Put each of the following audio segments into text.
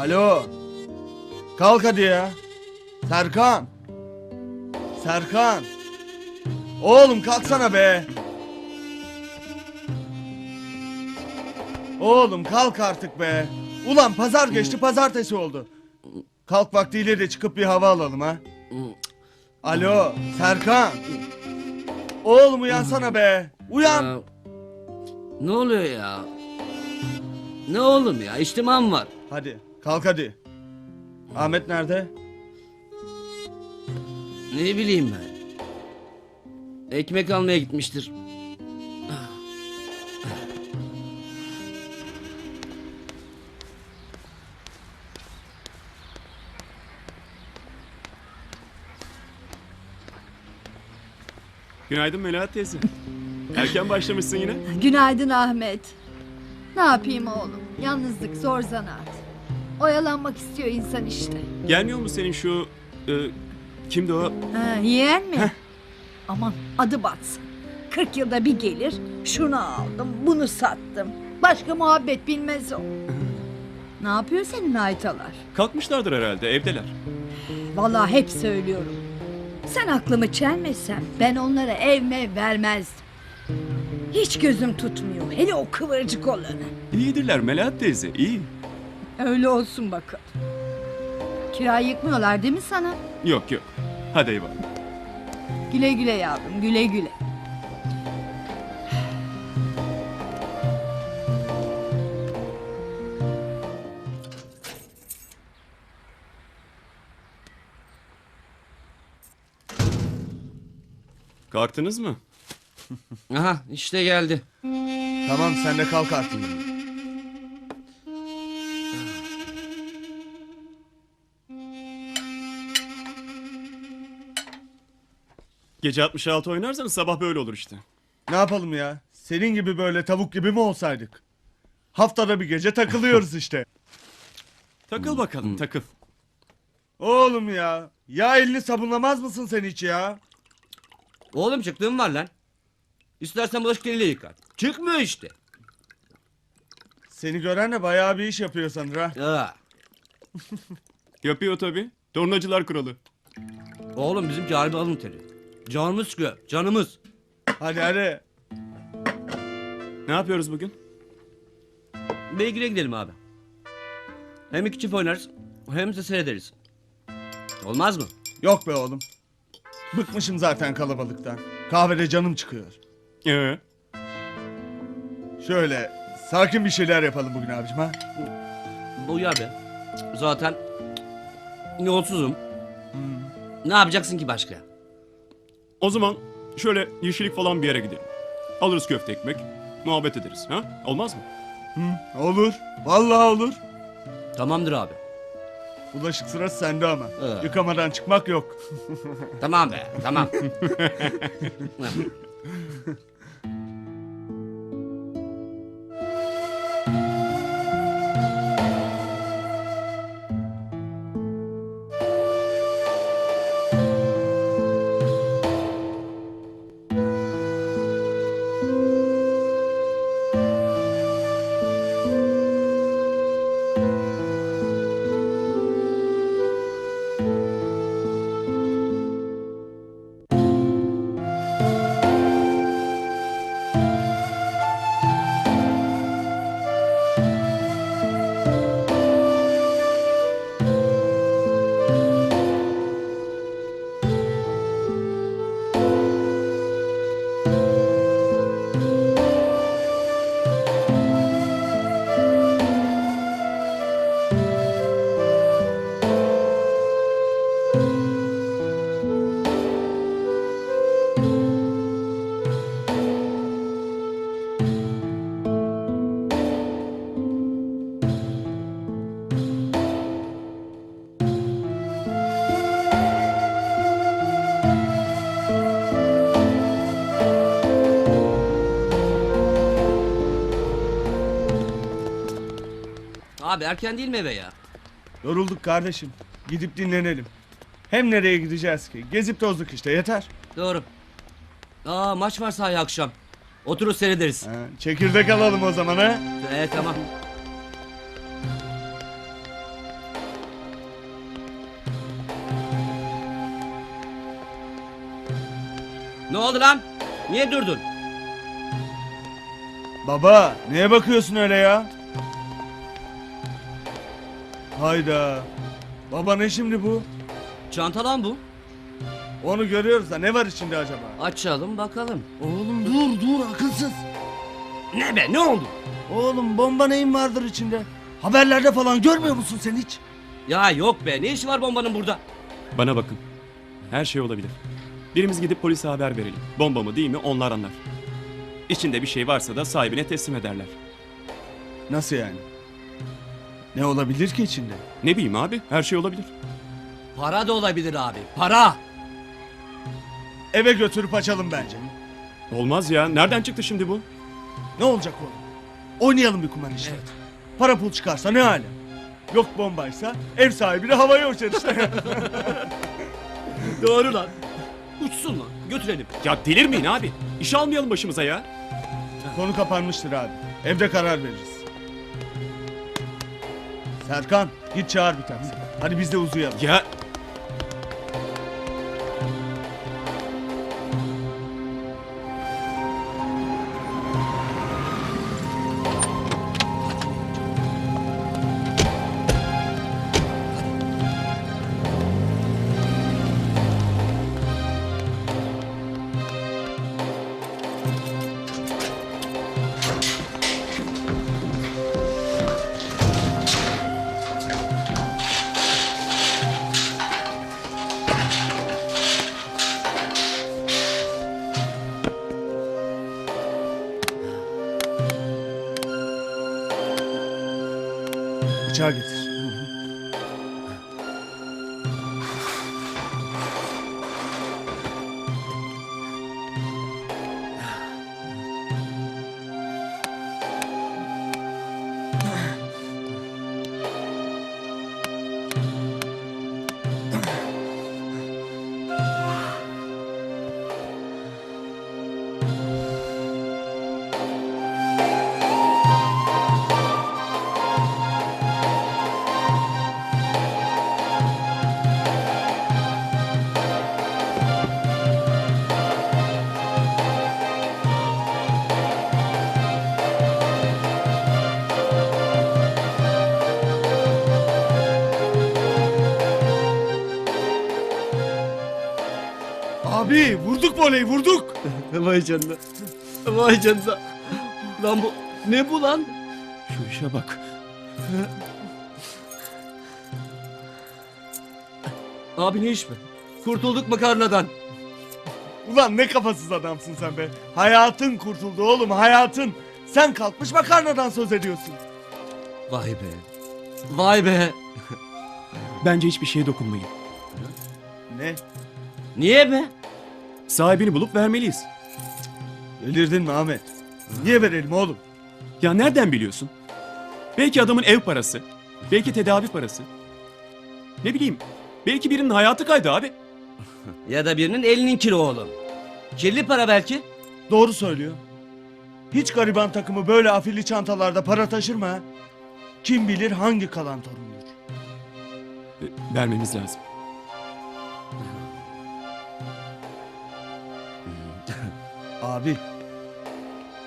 Alo. Kalk hadi ya. Serkan. Serkan. Oğlum kalksana be. Oğlum kalk artık be. Ulan pazar geçti pazartesi oldu. Kalk vaktiyle de çıkıp bir hava alalım ha. Alo Serkan. Oğlum uyansana be. Uyan. Ya, ne oluyor ya? Ne oğlum ya? İçtimam var. Hadi kalk hadi. Ahmet nerede? Ne bileyim ben. Ekmek almaya gitmiştir. Günaydın Melahat teyze. Erken başlamışsın yine. Günaydın Ahmet. Ne yapayım oğlum? Yalnızlık zor zanaat. Oyalanmak istiyor insan işte. Gelmiyor mu senin şu... e, kimdi o? Ha, yeğen mi? Aman adı batsın. 40 yılda bir gelir. Şunu aldım, bunu sattım. Başka muhabbet bilmez o. ne yapıyor senin aytalar? Kalkmışlardır herhalde evdeler. Vallahi hep söylüyorum. Sen aklımı çelmesen ben onlara ev mev vermezdim. Hiç gözüm tutmuyor. Hele o kıvırcık olanı. İyidirler Melahat teyze iyi. Öyle olsun bakalım. Kirayı yıkmıyorlar değil mi sana? Yok yok. Hadi eyvallah. Güle güle yavrum, güle güle. Kalktınız mı? Aha işte geldi. Tamam sen de kalk artık. Gece 66 oynarsanız sabah böyle olur işte. Ne yapalım ya? Senin gibi böyle tavuk gibi mi olsaydık? Haftada bir gece takılıyoruz işte. Takıl bakalım takıl. Oğlum ya. Ya elini sabunlamaz mısın sen hiç ya? Oğlum çıktığım var lan. İstersen bulaşık eliyle yıkar. Çıkmıyor işte. Seni gören de bayağı bir iş yapıyor sanır ha. Aa. Yapıyor tabii. Tornacılar kralı. Oğlum bizimki harbi alın teri. Canımız çıkıyor. Canımız. Hadi hadi. Ne yapıyoruz bugün? Beygir'e gidelim abi. Hem iki çift oynarız hem de seyrederiz. Olmaz mı? Yok be oğlum. Bıkmışım zaten kalabalıktan. Kahvede canım çıkıyor. Ee, Şöyle sakin bir şeyler yapalım bugün abicim ha. Uyar be. Zaten yolsuzum. Ne yapacaksın ki başka? O zaman şöyle yeşillik falan bir yere gidelim. Alırız köfte ekmek. Muhabbet ederiz. Ha? Olmaz mı? Hı, olur. Vallahi olur. Tamamdır abi. Bulaşık sırası sende ama. Ee. Yıkamadan çıkmak yok. Tamam be. Tamam. abi erken değil mi eve ya? Yorulduk kardeşim. Gidip dinlenelim. Hem nereye gideceğiz ki? Gezip tozduk işte yeter. Doğru. Aa maç var sahaya akşam. Oturur seyrederiz. Ha, çekirdek alalım o zaman ha. Ee tamam. Ne oldu lan? Niye durdun? Baba neye bakıyorsun öyle ya? Hayda. Baba ne şimdi bu? Çanta lan bu. Onu görüyoruz da ne var içinde acaba? Açalım bakalım. Oğlum dur dur akılsız. Ne be ne oldu? Oğlum bomba neyin vardır içinde? Haberlerde falan görmüyor musun sen hiç? Ya yok be ne işi var bombanın burada? Bana bakın. Her şey olabilir. Birimiz gidip polise haber verelim. Bomba mı değil mi onlar anlar. İçinde bir şey varsa da sahibine teslim ederler. Nasıl yani? Ne olabilir ki içinde? Ne bileyim abi her şey olabilir. Para da olabilir abi. Para. Eve götürüp açalım bence. Olmaz ya. Nereden çıktı şimdi bu? Ne olacak oğlum? Oynayalım bir kuman işte. Para pul çıkarsa ne hale? Yok bombaysa ev sahibine havaya uçar işte. Doğru lan. Uçsun lan. Götürelim. Ya delirmeyin abi. İş almayalım başımıza ya. Konu kapanmıştır abi. Evde karar veririz. Serkan git çağır bir taksi. Hadi biz de uzayalım. Ya Bıçağı getir. Vurduk voleyi vurduk. Vay canına. Vay canına. Lan bu ne bu lan? şu işe bak. Abi ne iş be? Kurtulduk makarnadan. Ulan ne kafasız adamsın sen be. Hayatın kurtuldu oğlum hayatın. Sen kalkmış makarnadan söz ediyorsun. Vay be. Vay be. Bence hiçbir şeye dokunmayın. Ne? Niye be? Sahibini bulup vermeliyiz. Delirdin mi Ahmet? Niye verelim oğlum? Ya nereden biliyorsun? Belki adamın ev parası. Belki tedavi parası. Ne bileyim. Belki birinin hayatı kaydı abi. Ya da birinin elinin kiri oğlum. Kirli para belki. Doğru söylüyor. Hiç gariban takımı böyle afilli çantalarda para taşır mı ha? Kim bilir hangi kalan torundur. E, Vermemiz lazım. Abi.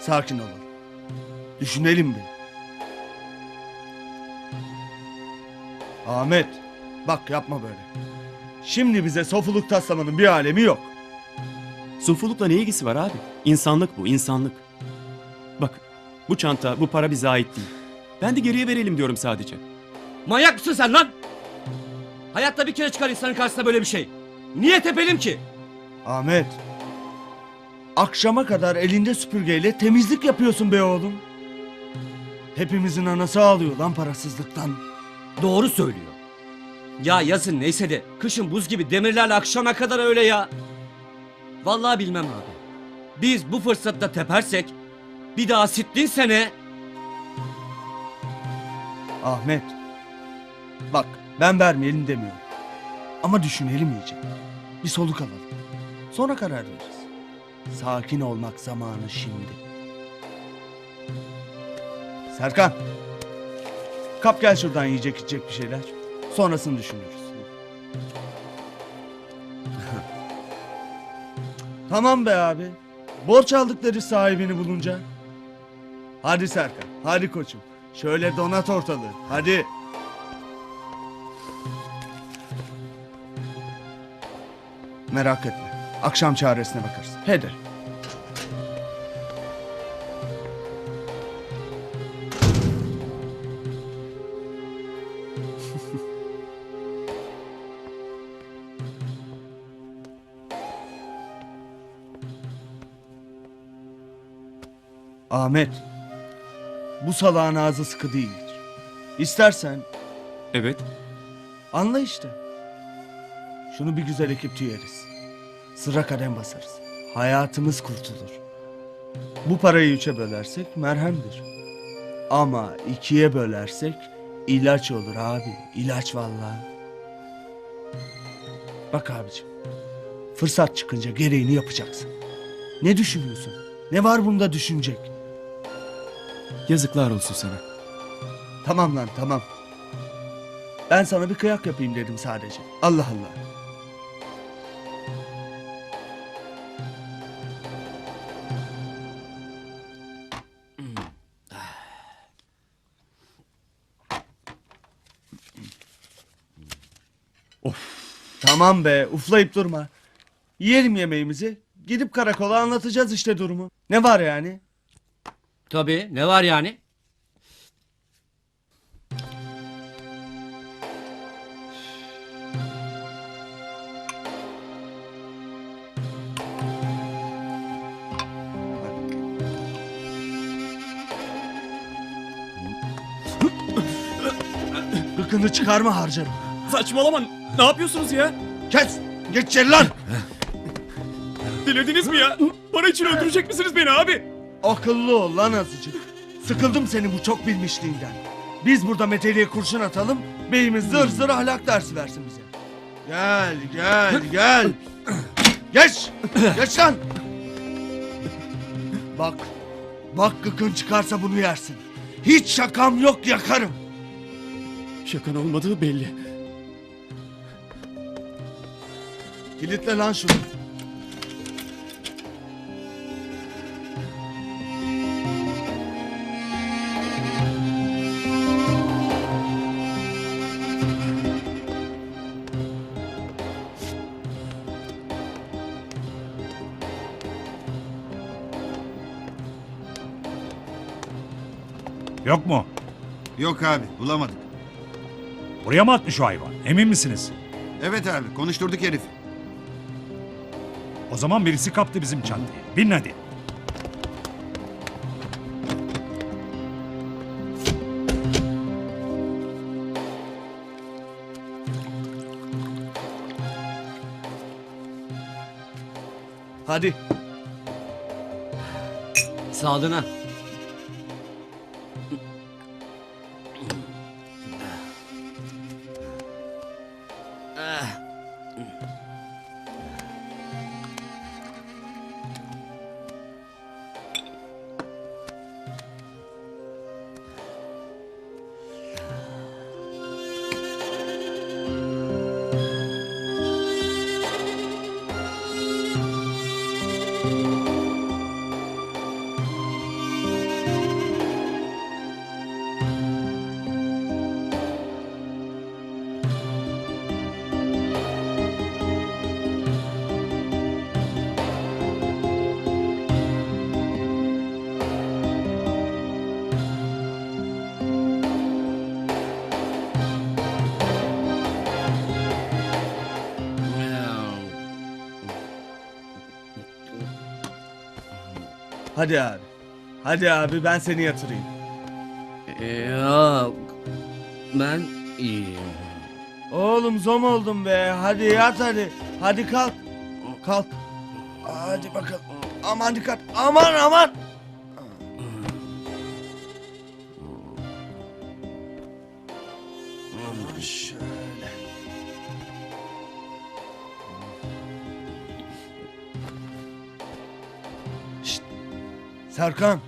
Sakin olalım. Düşünelim bir. Ahmet. Bak yapma böyle. Şimdi bize sofuluk taslamanın bir alemi yok. Sufulukla ne ilgisi var abi? İnsanlık bu, insanlık. Bak, bu çanta, bu para bize ait değil. Ben de geriye verelim diyorum sadece. Manyak mısın sen lan? Hayatta bir kere çıkar insanın karşısına böyle bir şey. Niye tepelim ki? Ahmet. Akşama kadar elinde süpürgeyle temizlik yapıyorsun be oğlum. Hepimizin anası ağlıyor lan parasızlıktan. Doğru söylüyor. Ya yazın neyse de kışın buz gibi demirlerle akşama kadar öyle ya. Vallahi bilmem abi. Biz bu fırsatta tepersek bir daha sittin sene Ahmet. Bak ben vermeyelim demiyorum. Ama düşünelim iyice. Bir soluk alalım. Sonra karar veririz. Sakin olmak zamanı şimdi. Serkan. Kap gel şuradan yiyecek içecek bir şeyler. Sonrasını düşünürüz. Tamam be abi. Borç aldıkları sahibini bulunca. Hadi Serkan, hadi koçum. Şöyle donat ortalığı, hadi. Merak etme. Akşam çaresine bakarız. Hadi. Ahmet. Bu salağın ağzı sıkı değildir. İstersen Evet. anla işte. Şunu bir güzel ekip tüyeriz. Sıra kadem basarız. Hayatımız kurtulur. Bu parayı üçe bölersek merhemdir. Ama ikiye bölersek ilaç olur abi. ilaç vallahi. Bak abicim. Fırsat çıkınca gereğini yapacaksın. Ne düşünüyorsun? Ne var bunda düşünecek? Yazıklar olsun sana. Tamam lan tamam. Ben sana bir kıyak yapayım dedim sadece. Allah Allah. Tamam be uflayıp durma. Yiyelim yemeğimizi. Gidip karakola anlatacağız işte durumu. Ne var yani? Tabii ne var yani? Gıkını çıkarma harcarım. Saçmalama. Ne yapıyorsunuz ya? Kes! Geç içeri lan! Delirdiniz mi ya? Para için öldürecek misiniz beni abi? Akıllı ol lan azıcık. Sıkıldım senin bu çok bilmişliğinden. Biz burada meteliğe kurşun atalım, beyimiz zır zır ahlak dersi versin bize. Gel, gel, gel. Geç! Geç lan! Bak, bak gıkın çıkarsa bunu yersin. Hiç şakam yok yakarım. Şakan olmadığı belli. Kilitle lan şunu. Yok mu? Yok abi bulamadık. Buraya mı atmış o hayvan? Emin misiniz? Evet abi konuşturduk herifi. O zaman birisi kaptı bizim çantayı. Binin hadi. Hadi. Sağlığına. Hadi abi. Hadi abi ben seni yatırayım. Yok. Ben iyiyim. Oğlum zom oldum be. Hadi yat hadi. Hadi kalk. Kalk. Hadi bakalım. Aman dikkat. Aman aman. Serkan.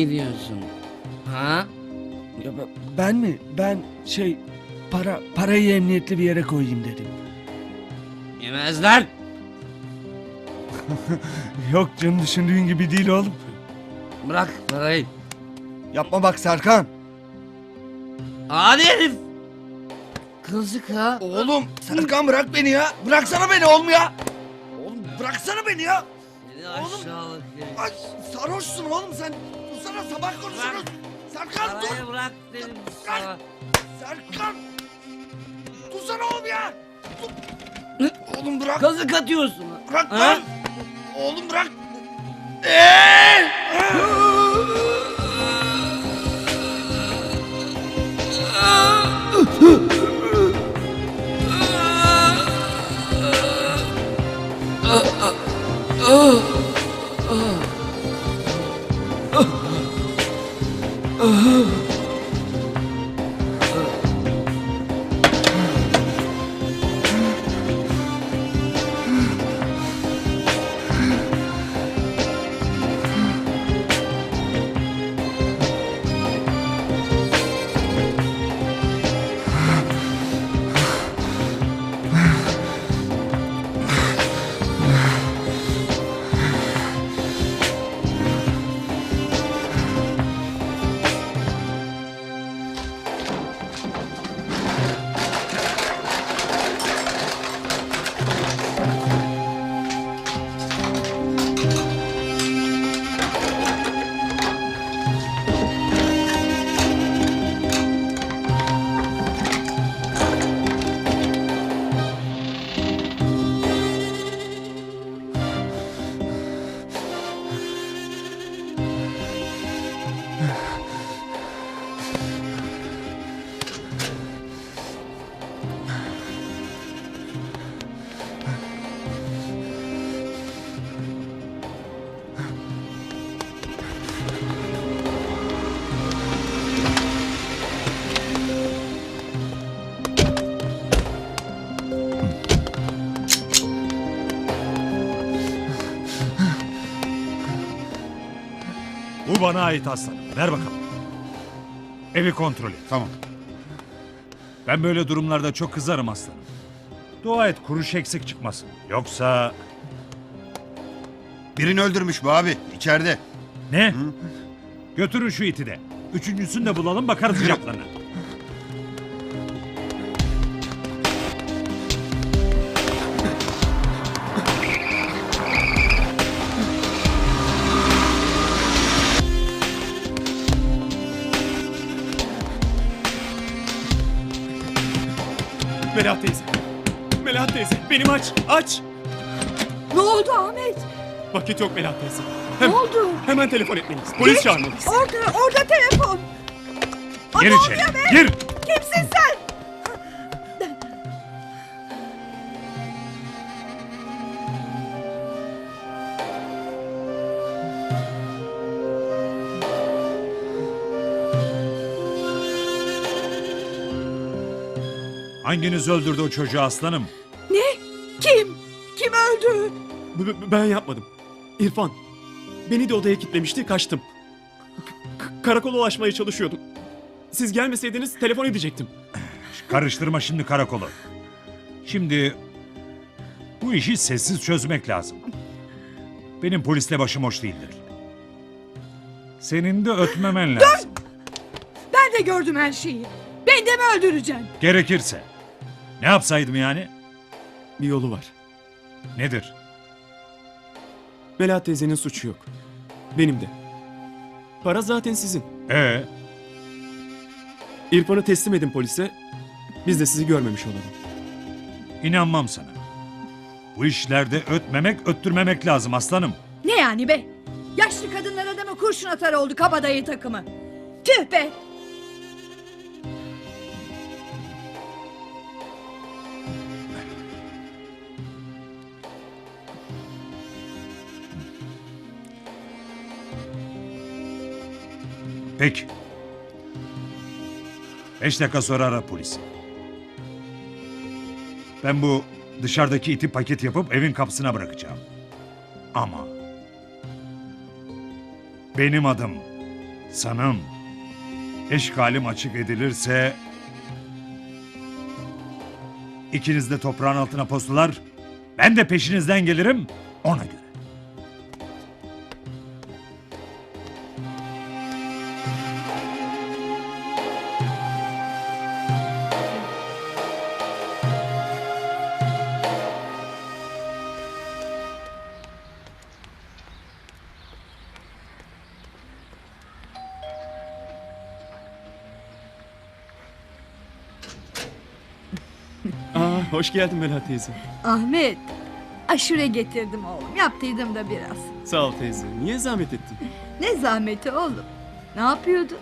Nereye gidiyorsun? Ha? Ya ben- ben mi? Ben şey para parayı emniyetli bir yere koyayım dedim. Yemezler. Yok canım düşündüğün gibi değil oğlum. Bırak parayı. Yapma bak Serkan. Hadi herif. Kızık ha. Oğlum Serkan bırak beni ya. Bıraksana beni oğlum ya. Oğlum bıraksana beni ya. Seni aşağılık herif. Ay sarhoşsun oğlum sen. Dursana sabah konuşuruz. Serkan dur. Parayı bırak dedim sana. Serkan. Dursana oğlum ya. Dur. Oğlum bırak. Kazık atıyorsun. Bırak Ha? lan. Oğlum bırak. Eee! Bu bana ait aslanım. Ver bakalım. Evi kontrol et. Tamam. Ben böyle durumlarda çok kızarım aslanım. Dua et kuruş eksik çıkmasın. Yoksa... Birini öldürmüş bu abi. içeride. Ne? Götürün şu iti de. Üçüncüsünü de bulalım bakarız icaplarına. Melahat teyze. Melahat teyze benim aç aç. Ne oldu Ahmet? Vakit yok Melahat teyze. Ne Hem, oldu? hemen telefon etmeliyiz. Polis çağırmalıyız. Orada, orada telefon. Gir ne içeri. Gir. Hanginiz öldürdü o çocuğu aslanım? Ne? Kim? Kim öldü? B- b- ben yapmadım. İrfan. Beni de odaya kilitlemişti kaçtım. K- karakola ulaşmaya çalışıyordum. Siz gelmeseydiniz telefon edecektim. Karıştırma şimdi karakolu. Şimdi bu işi sessiz çözmek lazım. Benim polisle başım hoş değildir. Senin de ötmemen lazım. Ben de gördüm her şeyi. Ben de mi öldüreceğim? Gerekirse. Ne yapsaydım yani? Bir yolu var. Nedir? Melahat teyzenin suçu yok. Benim de. Para zaten sizin. Ee, İrfan'ı teslim edin polise. Biz de sizi görmemiş olalım. inanmam sana. Bu işlerde ötmemek, öttürmemek lazım aslanım. Ne yani be? Yaşlı kadınlar adamı kurşun atar oldu kabadayı takımı. Tüh be! Peki. Beş dakika sonra ara polisi. Ben bu dışarıdaki iti paket yapıp evin kapısına bırakacağım. Ama benim adım. Sanım. Eşkalim açık edilirse... ikiniz de toprağın altına postular. Ben de peşinizden gelirim ona göre. Hoş geldin Melahat teyze. Ahmet, aşure getirdim oğlum. Yaptıydım da biraz. Sağ ol teyze. Niye zahmet ettin? Ne zahmeti oğlum. Ne yapıyordun?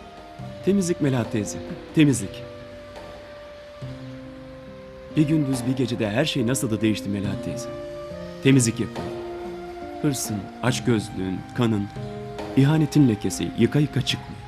Temizlik Melahat teyze. Temizlik. Bir gündüz bir gecede her şey nasıl da değişti Melahat teyze. Temizlik yapıyorum. Hırsın, açgözlüğün, kanın, ihanetin lekesi yıka yıka çıkmıyor.